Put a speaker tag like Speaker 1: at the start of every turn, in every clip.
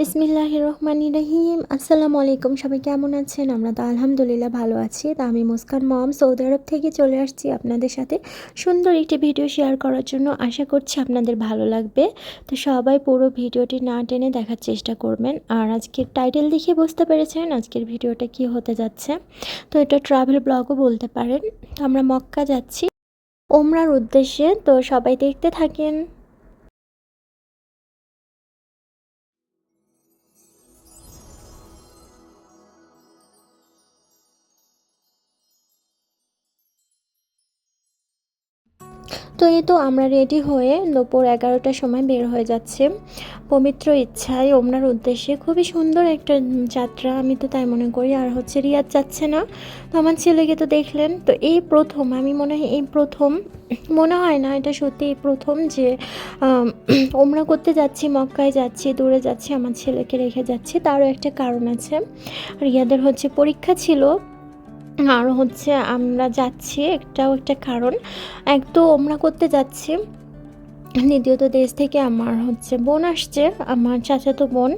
Speaker 1: বিসমিল্লাহ রহমান রহিম। আসসালামু আলাইকুম, সবাই কেমন আছেন? আমরা তো আলহামদুলিল্লাহ ভালো আছি। তা আমি মুস্কান মম, সৌদি আরব থেকে চলে আসছি আপনাদের সাথে সুন্দর একটি ভিডিও শেয়ার করার জন্য। আশা করছি আপনাদের ভালো লাগবে। তো সবাই পুরো ভিডিওটি না টেনে দেখার চেষ্টা করবেন। আর আজকের টাইটেল দেখে বুঝতে পেরেছেন আজকের ভিডিওটা কি হতে যাচ্ছে। তো এটা ট্রাভেল ব্লগও বলতে পারেন। তো আমরা মক্কা যাচ্ছি। ওমরার উদ্দেশ্যে। তো সবাই দেখতে থাকেন। তো এই তো আমরা রেডি হয়ে দুপুর এগারোটার সময় বের হয়ে যাচ্ছে। পবিত্র ইচ্ছায় ওমনার উদ্দেশ্যে খুবই সুন্দর একটা যাত্রা, আমি তো তাই মনে করি। আর হচ্ছে রিয়াদ যাচ্ছে না। তো আমার ছেলেকে তো দেখলেন। তো এই প্রথম, আমি মনে হয় এই প্রথম, মনে হয় না এটা সত্যি এই প্রথম যে ওমরা করতে যাচ্ছি, মক্কায় যাচ্ছি, দূরে যাচ্ছি, আমার ছেলেকে রেখে যাচ্ছি, তারও একটা কারণ আছে। রিয়াদের হচ্ছে পরীক্ষা ছিল আর হচ্ছে আমরা যাচ্ছি, একটাও একটা কারণ। এক তো ওমরা করতে যাচ্ছি। দ্বিতীয়ত দেশ থেকে আমার হচ্ছে বোন আসছে, আমার চাচাতো বোন।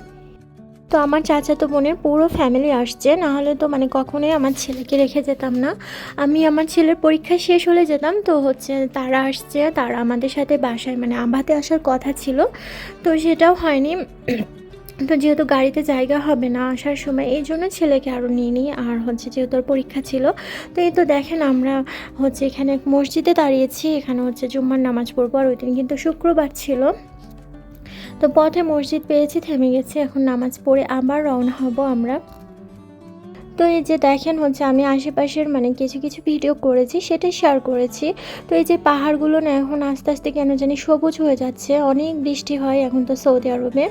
Speaker 1: তো আমার চাচাতো বোনের পুরো ফ্যামিলি আসছে, নাহলে তো মানে কখনোই আমার ছেলেকে রেখে যেতাম না। আমি আমার ছেলের পরীক্ষা শেষ হলে যেতাম, তো হচ্ছে তারা আসছে, তারা আমাদের সাথে বাসায় মানে আবাতে আসার কথা ছিল। তো সেটাও হয়নি। তো যেহেতু গাড়িতে জায়গা হবে না আসার সময়, এই জন্য ছেলেকে আরও নিয়ে নিই। আর হচ্ছে যেহেতু ওর পরীক্ষা ছিল, তো এই তো দেখেন আমরা হচ্ছে এখানে এক মসজিদে দাঁড়িয়েছি, এখানে হচ্ছে জুম্মার নামাজ পড়ব। আর ওই দিন কিন্তু শুক্রবার ছিল। তো পথে মসজিদ পেয়েছি, থেমে গেছি, এখন নামাজ পড়ে আবার রওনা হব আমরা। তো এই যে দেখেন হচ্ছে আমি আশেপাশের মানে কিছু কিছু ভিডিও করেছি, সেটাই শেয়ার করেছি। তো এই যে পাহাড়গুলো না এখন আস্তে আস্তে কেন জানি সবুজ হয়ে যাচ্ছে, অনেক বৃষ্টি হয় এখন তো সৌদি আরবে।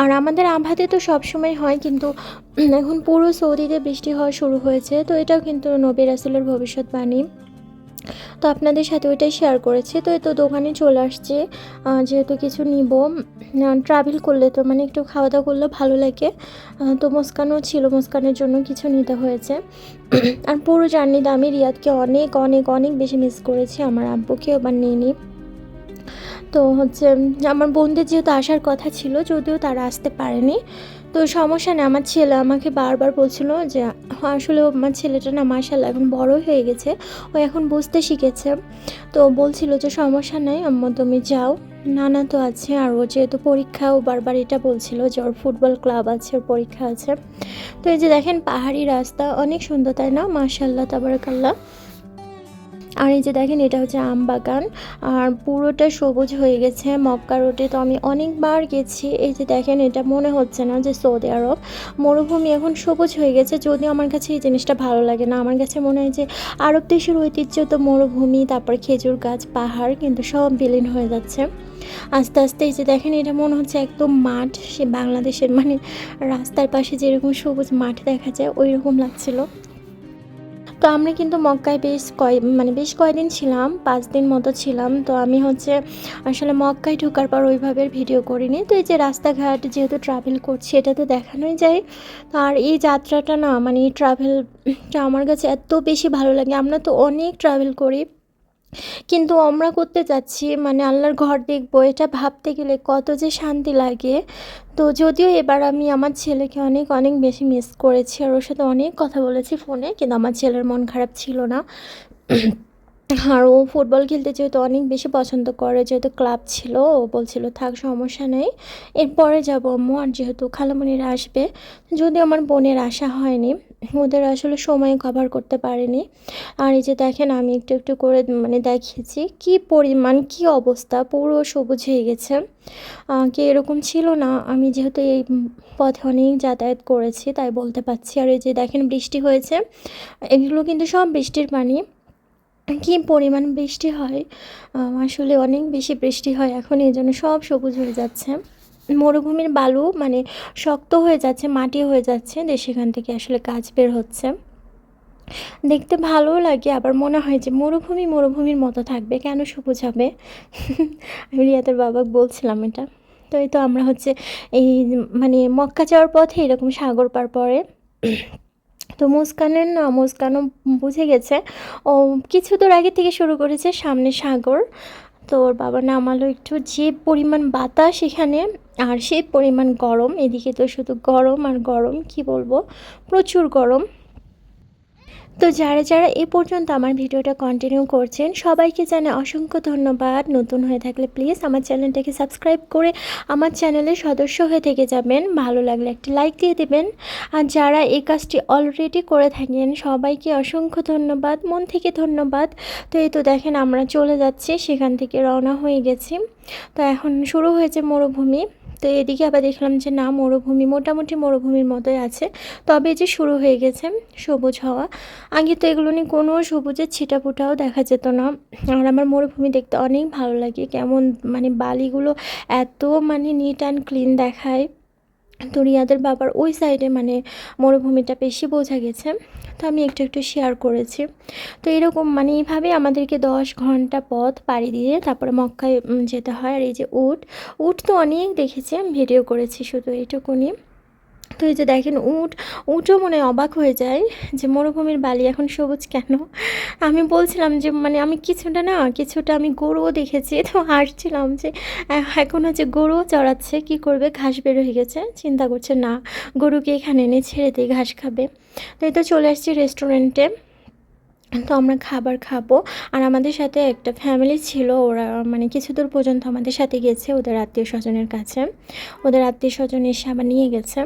Speaker 1: আর আমাদের আভাতে তো সবসময় হয়, কিন্তু এখন পুরো সৌদিতে বৃষ্টি হওয়া শুরু হয়েছে, তো এটাও কিন্তু নবী রাসুলের ভবিষ্যৎবাণী। তো আপনাদের সাথে ওইটাই শেয়ার করেছি। তো তো দোকানে চলে আসছে। যেহেতু কিছু নিব ট্রাভেল করলে তো মানে একটু খাওয়া দাওয়া করলে ভালো লাগে। তো মুস্কানও ছিল, মুস্কানের জন্য কিছু নিতে হয়েছে। আর পুরো জার্নিতে আমি রিয়াদকে অনেক অনেক অনেক বেশি মিস করেছি। আমার আব্বুকে এবার নিয়ে নিই তো হচ্ছে, আমার বোনদের যেহেতু আসার কথা ছিল, যদিও তারা আসতে পারেনি। তো সমস্যা নেই, আমার ছেলে আমাকে বারবার বলছিল যে, আসলে আমার ছেলেটা না মার্শাল এখন বড় হয়ে গেছে, ও এখন বুঝতে শিখেছে। তো বলছিল যে, সমস্যা নেই আম্মা, তুমি যাও। নানা তো আছে, আর ও যেহেতু পরীক্ষাও বারবার এটা বলছিল যে, ওর ফুটবল ক্লাব আছে, ওর পরীক্ষা আছে। তো এই যে দেখেন, পাহাড়ি রাস্তা, অনেক সুন্দর, তাই না? মার্শাল্লাহ তাবারকাল্লাহ। আর এই যে দেখেন, এটা হচ্ছে আম বাগান। আর পুরোটা সবুজ হয়ে গেছে মক্কা রোডে। তো আমি অনেকবার গেছি। এই যে দেখেন, এটা মনে হচ্ছে না যে সৌদি আরব। মরুভূমি এখন সবুজ হয়ে গেছে। যদিও আমার কাছে এই জিনিসটা ভালো লাগে না। আমার কাছে মনে হয় যে আরব দেশের ঐতিহ্য তো মরুভূমি, তারপর খেজুর গাছ, পাহাড়, কিন্তু সব বিলীন হয়ে যাচ্ছে। আস্তে আস্তে এই যে দেখেন, এটা মনে হচ্ছে একদম মাঠ। সে বাংলাদেশের মানে রাস্তার পাশে যেরকম সবুজ মাঠ দেখা যায় ওই রকম লাগছিল। তো আমরা কিন্তু মক্কায় বেশ কয় মানে বেশ কয়দিন ছিলাম, পাঁচ দিন মতো ছিলাম। তো আমি হচ্ছে আসলে মক্কায় ঢোকার পর ওইভাবে ভিডিও করিনি। তো এই যে রাস্তাঘাট যেহেতু ট্রাভেল করছি, এটা তো দেখানোই যায়। আর এই যাত্রাটা না মানে ট্রাভেলটা আমার কাছে এত বেশি ভালো লাগে। আমরা তো অনেক ট্রাভেল করি। কিন্তু আমরা করতে যাচ্ছি মানে আল্লাহর ঘর দেখব, এটা ভাবতে গেলে কত যে শান্তি লাগে। তো যদিও এবার আমি আমার ছেলেকে অনেক অনেক বেশি মিস করেছি আর ওর সাথে অনেক কথা বলেছি ফোনে, কিন্তু আমার ছেলের মন খারাপ ছিল না। আর ও ফুটবল খেলতে যেহেতু অনেক বেশি পছন্দ করে, যেহেতু ক্লাব ছিল, ও বলছিল, থাক, সমস্যা নেই, এরপরে যাব আম্মু, আর যেহেতু খালামণিরা আসবে। যদি আমার বোনের আসা হয়নি ওদের আসলে সময় কভার করতে পারেনি। আর এই যে দেখেন, আমি একটু একটু করে মানে দেখিয়েছি, কি পরিমাণ, কি অবস্থা, পুরো সবুজ হয়ে গেছে। কি এরকম ছিল না, আমি যেহেতু এই পথে অনেক যাতায়াত করেছি, তাই বলতে পারছি। আর এই যে দেখেন, বৃষ্টি হয়েছে, এগুলো কিন্তু সব বৃষ্টির পানি। কী পরিমাণ বৃষ্টি হয় আসলে অনেক বেশি বৃষ্টি হয়, এখন এই জন্য সব সবুজ হয়ে যাচ্ছে। মরুভূমির বালু মানে শক্ত হয়ে যাচ্ছে, মাটি হয়ে যাচ্ছে যে সেখান থেকে আসলে গাছ বের হচ্ছে। দেখতে ভালোও লাগে, আবার মনে হয় যে মরুভূমি মরুভূমির মতো থাকবে, কেন সবুজ হবে? আমি রিয়াতের বাবা বলছিলাম এটা। তো এই তো আমরা হচ্ছে এই মানে মক্কা যাওয়ার পথে এরকম সাগর পার পরে। তো মুস্কানের না, মুস্কানও বুঝে গেছে। ও কিছু দূর আগে থেকে শুরু করেছে সামনে সাগর। তো ওর বাবা নামালো একটু যে পরিমাণ বাতাস এখানে আর সেই পরিমাণ গরম, এদিকে তো শুধু গরম আর গরম, কি বলব? প্রচুর গরম। তো যারা যারা এ পর্যন্ত আমার ভিডিওটা কন্টিনিউ করছেন, সবাইকে জানে অসংখ্য ধন্যবাদ। নতুন হয়ে থাকলে প্লিজ আমার চ্যানেলটাকে সাবস্ক্রাইব করে আমার চ্যানেলের সদস্য হয়ে থেকে যাবেন। ভালো লাগলে একটি লাইক দিয়ে দেবেন। আর যারা এই কাজটি অলরেডি করে থাকেন, সবাইকে অসংখ্য ধন্যবাদ, মন থেকে ধন্যবাদ। তো এই তো দেখেন আমরা চলে যাচ্ছি, সেখান থেকে রওনা হয়ে গেছি। তো এখন শুরু হয়েছে মরুভূমি। তো এদিকে আবার দেখলাম যে না, মরুভূমি মোটামুটি মরুভূমির মতোই আছে। তবে যে শুরু হয়ে গেছে, সবুজ হওয়া। আগে তো এগুলো নিয়ে কোনো সবুজের ছিটাফোটাও দেখা যেত না। আর আমার মরুভূমি দেখতে অনেক ভালো লাগে। কেমন মানে বালিগুলো এত মানে নিট অ্যান্ড ক্লিন দেখায়। তো রিয়াদের বাবার ওই সাইডে মানে মরুভূমিটা বেশি বোঝা গেছে। তো আমি একটু একটু শেয়ার করেছি। তো এরকম মানে এইভাবে আমাদেরকে দশ ঘণ্টা পথ পাড়ি দিয়ে তারপরে মক্কায় যেতে হয়। আর এই যে উট উট তো অনেক দেখেছি, আমি ভিডিও করেছি শুধু এইটুকুনি। তো এই যে দেখেন উট, উটও মনে অবাক হয়ে যায় যে মরুভূমির বালি এখন সবুজ কেন? আমি বলছিলাম যে মানে আমি কিছুটা না, কিছুটা আমি গরুও দেখেছি, তো হাসছিলাম যে এখন হচ্ছে গরুও চড়াচ্ছে, কি করবে? ঘাস বের হয়ে গেছে, চিন্তা করছে না, গরুকে এখানে এনে ছেড়ে দিয়ে ঘাস খাবে। তো এই তো চলে আসছি রেস্টুরেন্টে তো আমরা খাবার খাব, আর আমাদের সাথে একটা ফ্যামিলি ছিল, ওরা মানে কিছু দূর পর্যন্ত আমাদের সাথে গেছে, ওদের আত্মীয় স্বজনের কাছে। ওদের আত্মীয় স্বজন এসে আবার নিয়ে গেছে।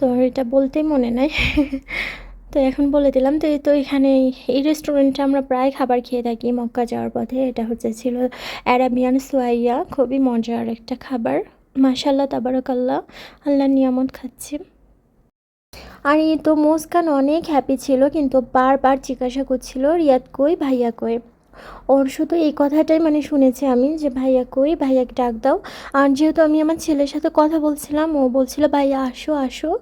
Speaker 1: তো এটা বলতেই মনে নাই। তো এখন বলে দিলাম তো তো এখানে এই রেস্টুরেন্টে আমরা প্রায় খাবার খেয়ে থাকি মক্কা যাওয়ার পথে। এটা হচ্ছে ছিল অ্যারাবিয়ান সোয়াইয়া খুবই মজার একটা খাবার। মাশাল্লাহ তাবারকাল্লাহ, আল্লাহ নিয়ামত খাচ্ছি। আর এই তো মুস্কান অনেক হ্যাপি ছিল, কিন্তু বারবার জিজ্ঞাসা করছিল, রিয়াদ কই, ভাইয়া কই? ওর শুধু এই কথাটাই মানে শুনেছি আমি যে, ভাইয়া কই? ভাইয়াকে ডাক দাও। আর যেহেতু আমি আমার ছেলের সাথে কথা বলছিলাম, ও বলছিল, ভাইয়া, আসো আসো।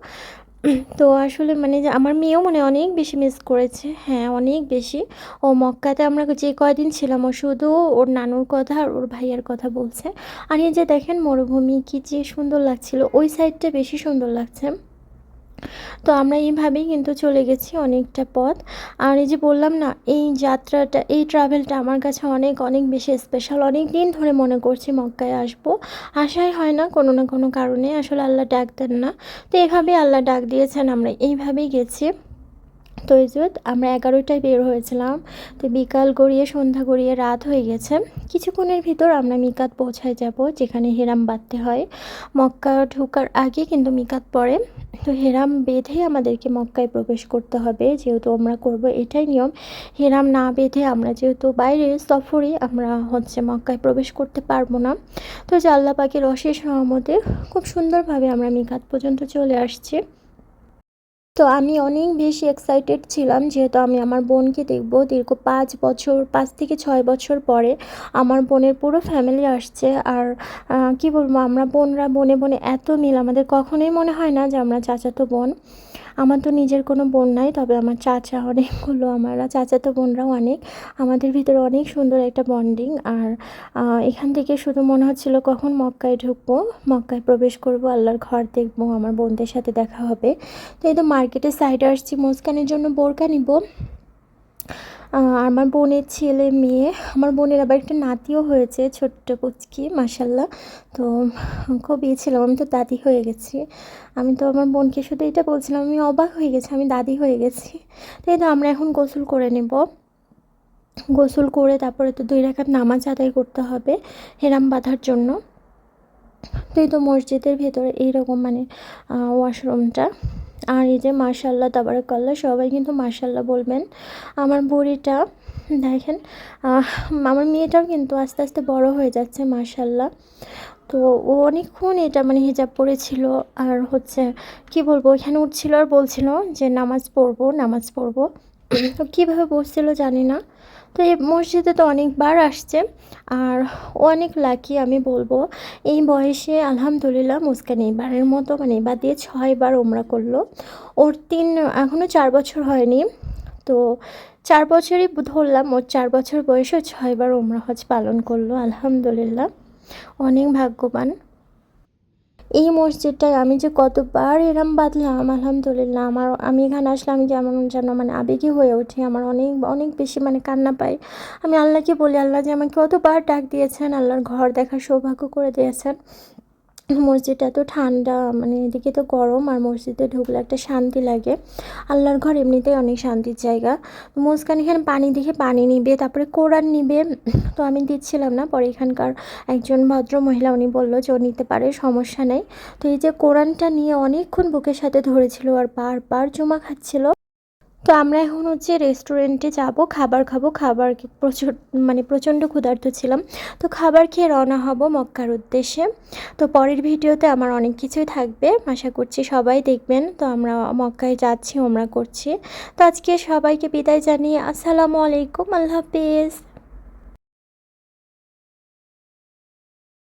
Speaker 1: তো আসলে মানে যে, আমার মেয়েও মানে অনেক বেশি মিস করেছে। হ্যাঁ অনেক বেশি। ও মক্কাতে আমরা যে কয়দিন ছিলাম, ও শুধু ওর নানুর কথা আর ওর ভাইয়ার কথা বলছে। আর এই যে দেখেন মরুভূমি, কি যে সুন্দর লাগছিল। ওই সাইডটা বেশি সুন্দর লাগছে। তো আমরা এইভাবেই কিন্তু চলে গেছি অনেকটা পথ। আর এই যে বললাম না, এই যাত্রাটা, এই ট্রাভেলটা আমার কাছে অনেক অনেক বেশি স্পেশাল অনেক দিন ধরে মনে করছি মক্কায় আসব। আশাই হয় না কোনো না কোনো কারণে। আসলে আল্লাহ ডাক দেন না। তো এভাবেই আল্লাহ ডাক দিয়েছেন। আমরা এইভাবেই গেছি। তো যে আমরা এগারোটায় বের হয়েছিলাম, তো বিকাল গড়িয়ে সন্ধ্যা গড়িয়ে রাত হয়ে গেছে। কিছুক্ষণের ভিতর আমরা মিকাত পৌঁছায় যাব, যেখানে হেরাম বাঁধতে হয়। মক্কা ঢোকার আগে কিন্তু মিকাত পড়ে। তো হেরাম বেঁধে আমাদেরকে মক্কায় প্রবেশ করতে হবে, যেহেতু আমরা করব এটাই নিয়ম। হেরাম না বেঁধে আমরা যেহেতু বাইরে সফরে আমরা হচ্ছে মক্কায় প্রবেশ করতে পারব না। তো যে আল্লাহ পাকের অশেষ সহমতে খুব সুন্দরভাবে আমরা মিকাত পর্যন্ত চলে আসছি। তো আমি অনেক বেশি এক্সাইটেড ছিলাম, যেহেতু আমি আমার বোনকে দেখব দীর্ঘ পাঁচ বছর, পাঁচ থেকে ছয় বছর পরে আমার বোনের পুরো ফ্যামিলি আসছে। আর কি বলব, আমরা বোনরা বনে বনে এত মিল, আমাদের কখনোই মনে হয় না যে আমরা চাচাতো বোন। আমার তো নিজের কোনো বোন নাই, তবে আমার চাচা অনেকগুলো আমারা চাচা তো বোনরাও অনেক। আমাদের ভিতরে অনেক সুন্দর একটা বন্ডিং আর এখান থেকে শুধু মনে হচ্ছিল কখন মক্কায় ঢুকবো, মক্কায় প্রবেশ করব, আল্লাহর ঘর দেখব, আমার বোনদের সাথে দেখা হবে। তো এই তো মার্কেটের সাইডে আসছি, মুস্কানের জন্য বোরকা নিব। আমার বোনের ছেলে মেয়ে, আমার বোনের আবার একটা নাতিও হয়েছে, ছোট্ট পুচকি মাসাল্লাহ তো খুব ইয়ে ছিলাম, আমি তো দাদি হয়ে গেছি। আমি তো আমার বোনকে শুধু এটা বলছিলাম, আমি অবাক হয়ে গেছি, আমি দাদি হয়ে গেছি। তো এই তো আমরা এখন গোসল করে নেব। গোসল করে তারপরে তো দুই রাকাত নামাজ আদায় করতে হবে, হেরাম বাঁধার জন্য। তো এই তো মসজিদের ভেতরে এইরকম মানে ওয়াশরুমটা আর এই যে মার্শাল্লাহ কল্লা সবাই কিন্তু মার্শাল্লাহ বলবেন। আমার বুড়িটা, দেখেন আমার মেয়েটাও কিন্তু আস্তে আস্তে বড় হয়ে যাচ্ছে মার্শাল্লাহ তো ও অনেকক্ষণ এটা মানে হিজাব পড়েছিল আর হচ্ছে, কি বলব, এখানে উঠছিল আর বলছিল যে নামাজ পড়ব নামাজ পড়ব। কীভাবে বসছিল জানি না। তো এই মসজিদে তো অনেকবার আসছে। আর অনেক লাকি আমি বলব, এই বয়সে আলহামদুলিল্লাহ মুস্কান এইবারের মতো মানে এবার দিয়ে ছয়বার ওমরা করল। ওর তিন এখনও চার বছর হয়নি। তো চার বছরই ধরলাম, ওর চার বছর বয়সে ছয়বার ওমরা হজ পালন করল, আলহামদুলিল্লাহ। অনেক ভাগ্যবান। এই মসজিদটায় আমি যে কতবার এরম বাঁধলাম, আলহামদুলিল্লাহ। আমার, আমি এখানে আসলে আমি যেমন যেন মানে আবেগী হয়ে উঠি, আমার অনেক অনেক বেশি মানে কান্না পাই আমি আল্লাহকে বলি, আল্লাহ যে আমাকে কতবার ডাক দিয়েছেন, আল্লাহর ঘর দেখার সৌভাগ্য করে দিয়েছেন। মসজিদটা এত ঠান্ডা মানে এদিকে তো গরম আর মসজিদে ঢুকলে একটা শান্তি লাগে। আল্লাহর ঘর এমনিতেই অনেক শান্তির জায়গা। মুস্কান এখানে পানি দেখে পানি নিবে, তারপরে কোরআন নিবে। তো আমি দিচ্ছিলাম না, পরে এখানকার একজন ভদ্র মহিলা উনি বলল যে ও নিতে পারে, সমস্যা নেই। তো এই যে কোরআনটা নিয়ে অনেকক্ষণ বুকের সাথে ধরেছিল আর বারবার জমা খাচ্ছিল। তো আমরা এখন হচ্ছে রেস্টুরেন্টে যাব, খাবার খাব, খাবার প্রচুর মানে প্রচণ্ড ক্ষুধার্ত ছিলাম। তো খাবার খেয়ে রওনা হব মক্কার উদ্দেশ্যে। তো পরের ভিডিওতে আমার অনেক কিছুই থাকবে, আশা করছি সবাই দেখবেন। তো আমরা মক্কায় যাচ্ছি ওমরা করছি। তো আজকে সবাইকে বিদায় জানিয়ে আসসালামু আলাইকুম, আল্লাহ হাফিজ।